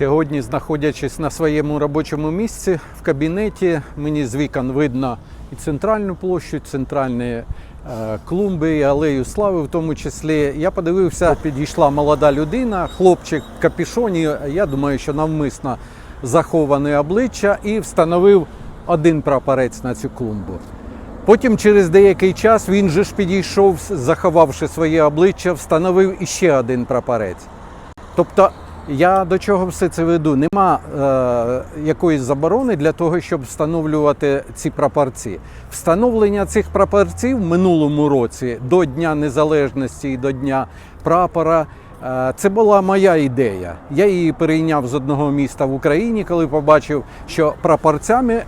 Сьогодні, знаходячись на своєму робочому місці в кабінеті, мені з вікон видно і центральну площу, центральні е, клумби, і алею слави, в тому числі. Я подивився, підійшла молода людина, хлопчик в капішоні. Я думаю, що навмисно заховане обличчя, і встановив один прапорець на цю клумбу. Потім через деякий час він же ж підійшов, заховавши своє обличчя, встановив іще один прапорець. Тобто я до чого все це веду? Нема е, якоїсь заборони для того, щоб встановлювати ці прапорці. Встановлення цих прапорців в минулому році до Дня Незалежності і до Дня прапора. е, Це була моя ідея. Я її перейняв з одного міста в Україні, коли побачив, що прапорцями е,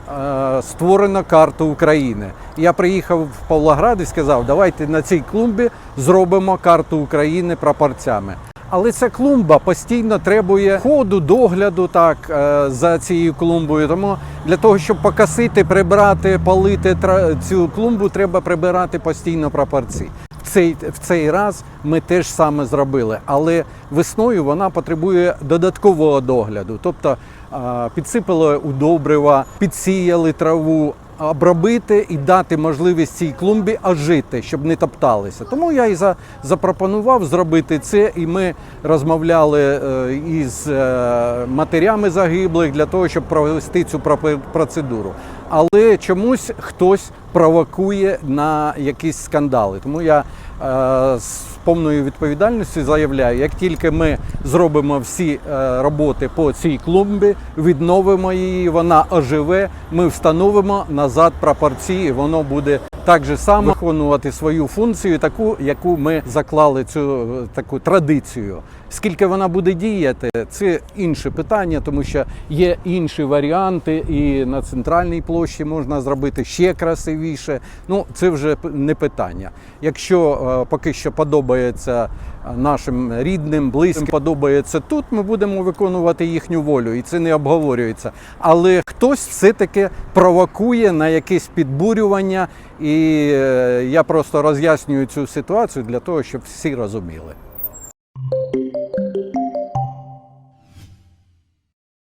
створено карту України. Я приїхав в Павлоград і сказав, давайте на цій клумбі зробимо карту України прапорцями. Але ця клумба постійно требує ходу, догляду так е, за цією клумбою. Тому для того, щоб покосити, прибрати, полити тра- цю клумбу, треба прибирати постійно прапорці. В цей, в цей раз ми теж саме зробили, але весною вона потребує додаткового догляду. Тобто підсипали удобрива, підсіяли траву, обробити і дати можливість цій клумбі ожити, щоб не топталися. Тому я і за, запропонував зробити це, і ми розмовляли е, із е, матерями загиблих для того, щоб провести цю процедуру. Але чомусь хтось провокує на якісь скандали. Тому я е, з повною відповідальністю заявляю, як тільки ми зробимо всі е, роботи по цій клумбі, відновимо її, вона оживе, ми встановимо назад прапорці, і воно буде так же само виконувати свою функцію, таку, яку ми заклали цю е, таку традицію. Скільки вона буде діяти, це інше питання, тому що є інші варіанти, і на центральній площі можна зробити ще красивіше. Ну це вже не питання. Якщо е, поки що подобається е, нашим рідним, близьким, подобається тут, ми будемо виконувати їхню волю, і це не обговорюється. Але хтось все-таки провокує на якесь підбурювання, і е, я просто роз'яснюю цю ситуацію для того, щоб всі розуміли.